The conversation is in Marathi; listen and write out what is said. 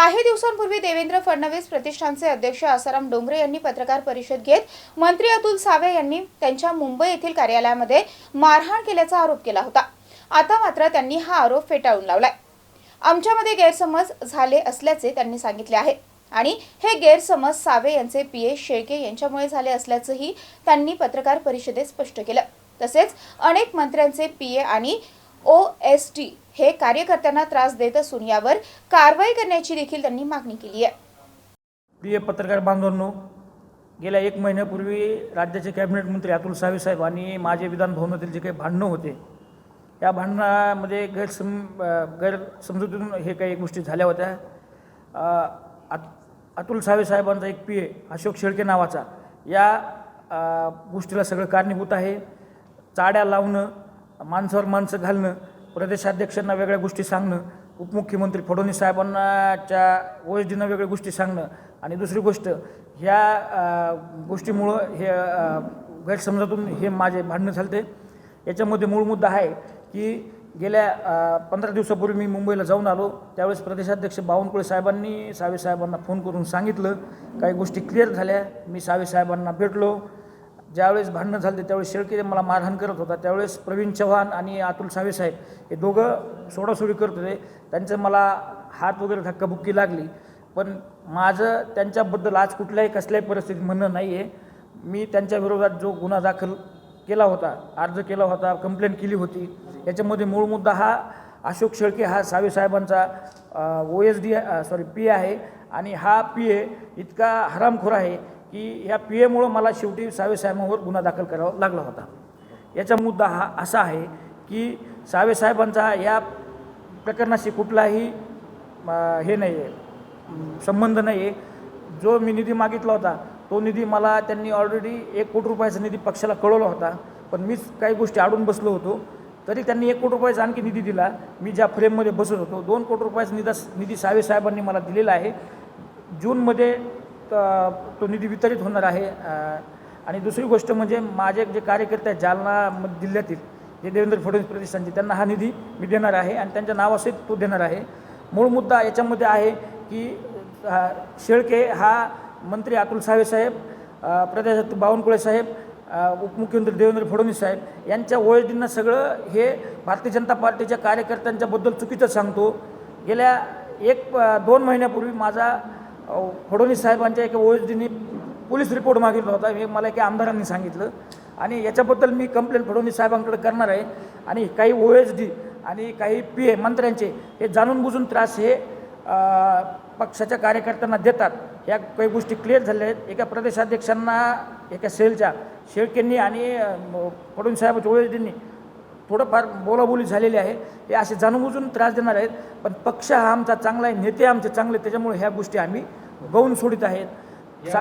काही दिवसांपूर्वी देवेंद्र फडणवीस प्रतिष्ठानचे अध्यक्ष आसाराम डोंगरे यांनी पत्रकार परिषद घेत मंत्री अतुल सावे यांनी त्यांच्या मुंबई येथील कार्यालयामध्ये मारहाण केल्याचा आरोप केला होता. आता मात्र त्यांनी हा आरोप फेटाळून लावलाय. आमच्यामध्ये गैरसमज झाले असल्याचे त्यांनी सांगितले आहे आणि हे गैरसमज सावे यांचे पीए शेळके यांच्यामुळे झाले असल्याचंही त्यांनी पत्रकार परिषदेत स्पष्ट केलं. तसेच अनेक मंत्र्यांचे पीए आणि ओ एस टी हे कार्यकर्त्यांना त्रास देत असून यावर कारवाई करण्याची देखील त्यांनी मागणी केली आहे. प्रिय पत्रकार बांधवांनो गेल्या एक महिन्यापूर्वी राज्याचे कॅबिनेट मंत्री अतुल सावे साहेब आणि माझे विधान भवनातील जे काही भांडणं होते या भांडणामध्ये गैरसम गैरसमजुतीतून हे काही गोष्टी झाल्या होत्या. अत अतुल सावे साहेबांचा एक पी ए अशोक शेळके नावाचा या गोष्टीला सगळं कारणीभूत आहे. चाड्या लावणं माणसावर माणसं घालणं प्रदेशाध्यक्षांना वेगळ्या गोष्टी सांगणं उपमुख्यमंत्री फडणवीस साहेबांनाच्या ओ वेगळ्या गोष्टी सांगणं आणि दुसरी गोष्ट ह्या गोष्टीमुळं हे गैरसमजातून हे माझे भांडणं झालते. याच्यामध्ये मूळ मुद्दा आहे की गेल्या पंधरा दिवसापूर्वी मी मुंबईला जाऊन आलो त्यावेळेस प्रदेशाध्यक्ष बावनकुळे साहेबांनी सावे साहेबांना फोन करून सांगितलं काही गोष्टी क्लिअर झाल्या मी सावे साहेबांना भेटलो ज्यावेळेस भांडणं झाले त्यावेळेस शेळके मला मारहाण करत होता. त्यावेळेस प्रवीण चव्हाण आणि अतुल सावे साहेब हे दोघं सोडासोडी करत होते. त्यांचं मला हात वगैरे धक्काबुक्की लागली. पण माझं त्यांच्याबद्दल आज कुठल्याही कसल्याही परिस्थितीत म्हणणं नाही आहे मी त्यांच्या विरोधात जो गुन्हा दाखल केला होता अर्ज केला होता कंप्लेंट केली होती याच्यामध्ये मूळ मुद्दा हा अशोक शेळके हा सावे साहेबांचा O S D sorry P आहे. आणि हा पी ए इतका हरामखोर आहे की ह्या पी एमुळं मला शेवटी सावे साहेबांवर गुन्हा दाखल करावा लागला होता. याचा मुद्दा हा असा आहे की सावे साहेबांचा या प्रकरणाशी कुठलाही हे नाही आहे संबंध नाही आहे जो मी निधी मागितला होता तो निधी मला त्यांनी ऑलरेडी एक कोटी रुपयाचा निधी पक्षाला कळवला होता. पण मीच काही गोष्टी अडून बसलो होतो. तरी त्यांनी एक कोटी रुपयाचा आणखी निधी दिला. मी ज्या फ्रेममध्ये बसत होतो दोन कोटी रुपयाचा निधा निधी सावे साहेबांनी मला दिलेला आहे. जूनमध्ये तो निधी वितरित होणार आहे. आणि दुसरी गोष्ट म्हणजे माझे जे कार्यकर्ते आहेत जालना म- जिल्ह्यातील जे देवेंद्र फडणवीस प्रतिष्ठानचे त्यांना हा निधी मी देणार आहे आणि त्यांच्या नावासहित तो देणार आहे. मूळ मुद्दा याच्यामध्ये आहे की शेळके हा मंत्री अतुल सावे साहेब प्रदेशात बावनकुळे साहेब उपमुख्यमंत्री देवेंद्र फडणवीस साहेब यांच्या ओएसडींना सगळं हे भारतीय जनता पार्टीच्या कार्यकर्त्यांच्याबद्दल चुकीचं सांगतो. गेल्या एक दोन महिन्यापूर्वी माझा फडणवीस साहेबांच्या एका ओ एस डीने पोलीस रिपोर्ट मागितला होता हे मला एका आमदारांनी सांगितलं. आणि याच्याबद्दल मी कंप्लेंट फडणवीस साहेबांकडे करणार आहे. आणि काही ओ एस डी आणि काही पी ए मंत्र्यांचे हे जाणून बुजून त्रास हे पक्षाच्या कार्यकर्त्यांना देतात. ह्या काही गोष्टी क्लिअर झाल्या आहेत. एका प्रदेशाध्यक्षांना एका सेलच्या शेळकेंनी आणि फडणवीस साहेबांच्या ओ एस डींनी थोडंफार बोलाबोली झालेली आहे. हे असे जाणूनबुजून त्रास देणार आहेत. पण पक्ष हा आमचा चांगला आहे नेते आमचे चांगले त्याच्यामुळे ह्या गोष्टी आम्ही गौण सोडित आहेत. सा